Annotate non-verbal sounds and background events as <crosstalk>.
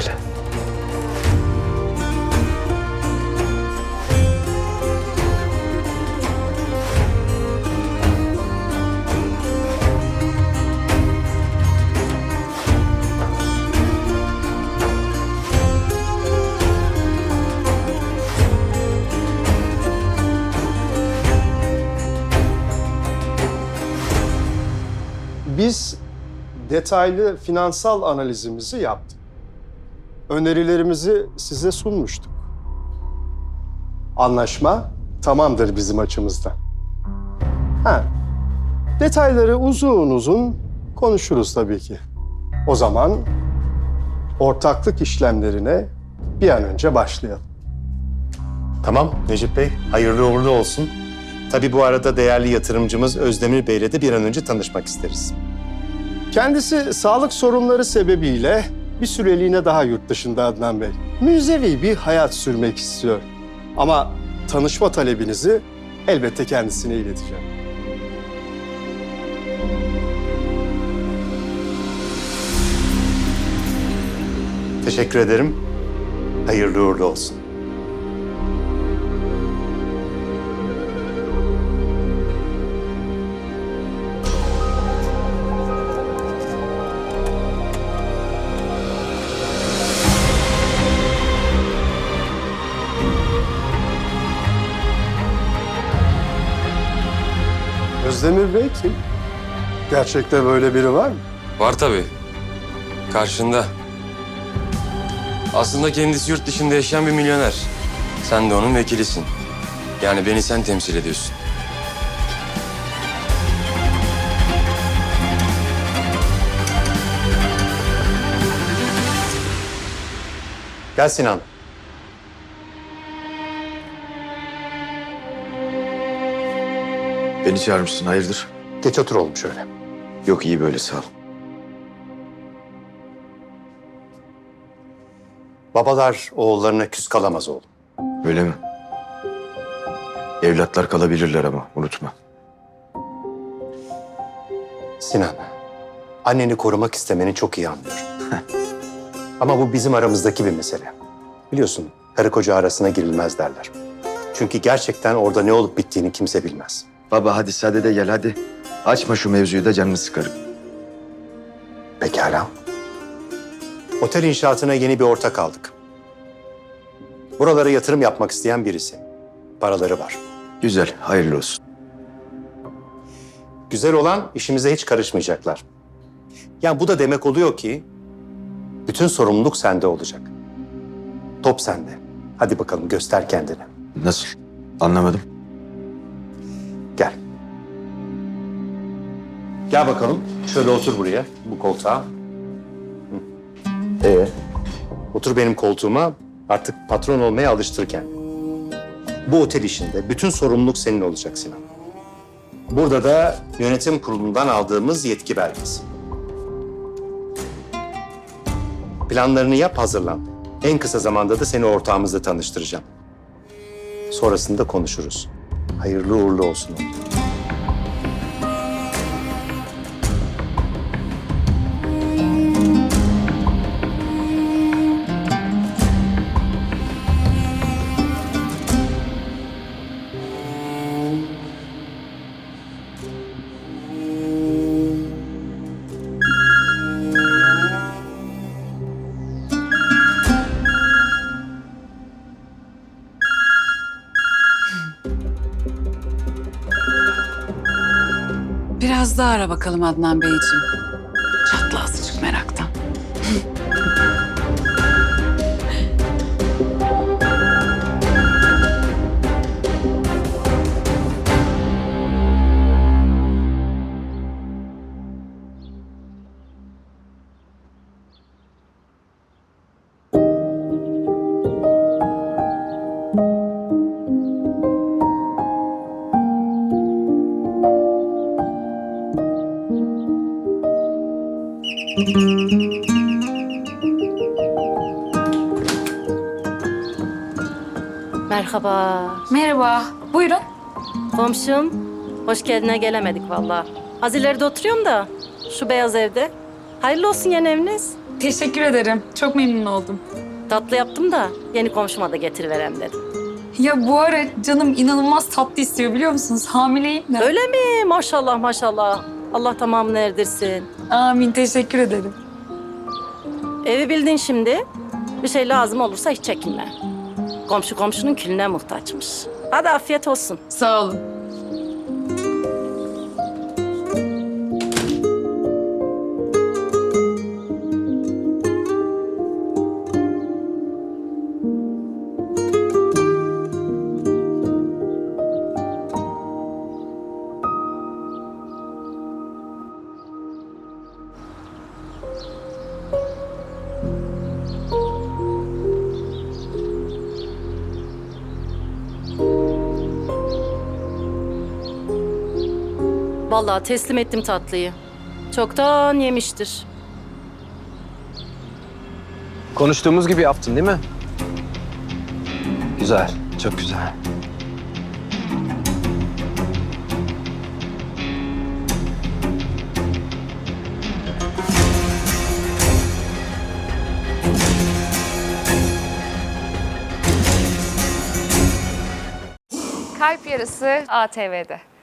gel. Biz detaylı finansal analizimizi yaptık. Önerilerimizi size sunmuştuk. Anlaşma tamamdır bizim açımızdan. Ha, detayları uzun uzun konuşuruz tabii ki. O zaman ortaklık işlemlerine bir an önce başlayalım. Tamam Necip Bey, hayırlı uğurlu olsun. Tabii bu arada değerli yatırımcımız Özdemir Bey'le de bir an önce tanışmak isteriz. Kendisi sağlık sorunları sebebiyle bir süreliğine daha yurt dışında Adnan Bey. Müzevi bir hayat sürmek istiyor. Ama tanışma talebinizi elbette kendisine ileteceğim. Teşekkür ederim. Hayırlı uğurlu olsun. Özdemir Bey kim? Gerçekte böyle biri var mı? Var tabii. Karşında. Aslında kendisi yurt dışında yaşayan bir milyoner. Sen de onun vekilisin. Yani beni sen temsil ediyorsun. Gel Sinan. Beni çağırmışsın hayırdır? Geç otur oğlum şöyle. Yok iyi böyle sağ ol. Babalar oğullarına küs kalamaz oğlum. Öyle mi? Evlatlar kalabilirler ama unutma. Sinan, anneni korumak istemeni çok iyi anlıyorum. <laughs> Ama bu bizim aramızdaki bir mesele. Biliyorsun, karı koca arasına girilmez derler. Çünkü gerçekten orada ne olup bittiğini kimse bilmez. Baba hadi sade de gel hadi. Açma şu mevzuyu da canını sıkarım. Pekala. Otel inşaatına yeni bir ortak aldık. Buralara yatırım yapmak isteyen birisi. Paraları var. Güzel hayırlı olsun. Güzel olan işimize hiç karışmayacaklar. Yani bu da demek oluyor ki bütün sorumluluk sende olacak. Top sende. Hadi bakalım göster kendini. Nasıl? Anlamadım. Gel bakalım. Şöyle otur buraya, bu koltuğa. Ee? Otur benim koltuğuma. Artık patron olmaya alıştır kendini. Bu otel işinde bütün sorumluluk senin olacak Sinan. Burada da yönetim kurulundan aldığımız yetki belgesi. Planlarını yap, hazırlan. En kısa zamanda da seni ortağımızla tanıştıracağım. Sonrasında konuşuruz. Hayırlı uğurlu olsun. oğlum. Biraz daha ara bakalım Adnan Beyciğim. Merhaba. Merhaba, buyurun. Komşum. Hoş geldine gelemedik vallahi. Az ileride oturuyorum da şu beyaz evde. Hayırlı olsun yeni eviniz. Teşekkür ederim. Çok memnun oldum. Tatlı yaptım da yeni komşuma da getiriverem dedim. Ya bu ara canım inanılmaz tatlı istiyor biliyor musunuz? Hamileyim de. Öyle mi? Maşallah maşallah. Allah tamamını erdirsin. Amin. Teşekkür ederim. Evi bildin şimdi. Bir şey lazım olursa hiç çekinme. Komşu komşunun külüne muhtaçmış. Hadi afiyet olsun. Sağ olun. Vallahi teslim ettim tatlıyı. Çoktan yemiştir. Konuştuğumuz gibi yaptın değil mi? Güzel, çok güzel. Kalp Yarısı ATV'de.